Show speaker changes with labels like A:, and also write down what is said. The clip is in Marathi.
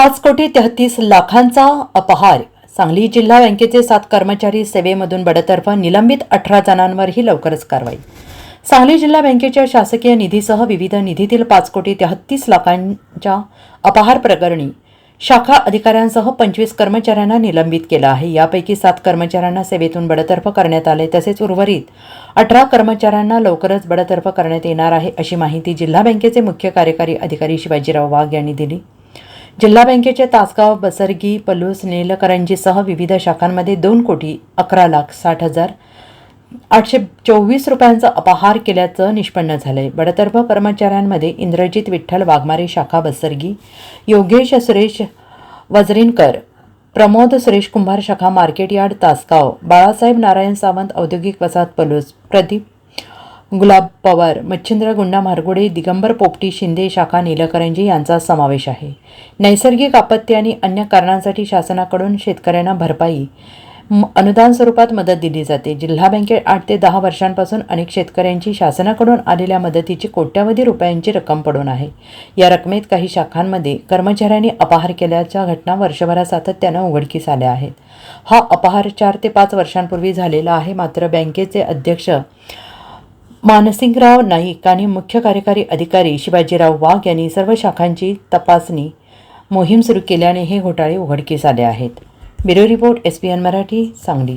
A: पाच कोटी तेहतीस लाखांचा अपहार. सांगली जिल्हा बँकेचे सात कर्मचारी सेवेमधून बडतर्फ निलंबित अठरा जणांवरही लवकरच कारवाई. सांगली जिल्हा बँकेच्या शासकीय निधीसह विविध निधीतील पाच कोटी तेहतीस लाखांच्या अपहार प्रकरणी शाखा अधिकाऱ्यांसह पंचवीस कर्मचाऱ्यांना निलंबित केलं आहे. यापैकी सात कर्मचाऱ्यांना सेवेतून बडतर्फ करण्यात आले. तसेच उर्वरित अठरा कर्मचाऱ्यांना लवकरच बडतर्फ करण्यात येणार आहे अशी माहिती जिल्हा बँकेचे मुख्य कार्यकारी अधिकारी शिवाजीराव वाघ यांनी दिली. जिल्हा बँकेचे तासगाव बसरगी पलूस नीलकरंजीसह विविध शाखांमध्ये दोन कोटी अकरा लाख साठ हजार आठशे चोवीस रुपयांचा अपहार केल्याचं निष्पन्न झालंय. बडतर्फ कर्मचाऱ्यांमध्ये इंद्रजित विठ्ठल वाघमारे शाखा बसरगी योगेश सुरेश वजरीनकर प्रमोद सुरेश कुंभार शाखा मार्केट यार्ड तासगाव बाळासाहेब नारायण सावंत औद्योगिक वसाहत पलूस प्रदीप गुलाब पवार मच्छिंद्र गुंडा मारगुडे दिगंबर पोपटी शिंदे शाखा नीलकरंजी यांचा समावेश आहे. नैसर्गिक आपत्ती आणि अन्य कारणांसाठी शासनाकडून शेतकऱ्यांना भरपाई अनुदान स्वरूपात मदत दिली जाते. जिल्हा बँकेत आठ ते दहा वर्षांपासून अनेक शेतकऱ्यांची शासनाकडून आलेल्या मदतीची कोट्यवधी रुपयांची रक्कम पडून आहे. या रकमेत काही शाखांमध्ये कर्मचाऱ्यांनी अपहार केल्याच्या घटना वर्षभरात सातत्यानं उघडकीस आल्या आहेत. हा अपहार चार ते पाच वर्षांपूर्वी झालेला आहे मात्र बँकेचे अध्यक्ष मानसिंगराव नाईक आणि मुख्य कार्यकारी अधिकारी शिवाजीराव वाघ यांनी सर्व शाखांची तपासणी मोहीम सुरू केल्याने हे घोटाळे उघडकीस आले आहेत. Bureau report S P N Marathi Sangli.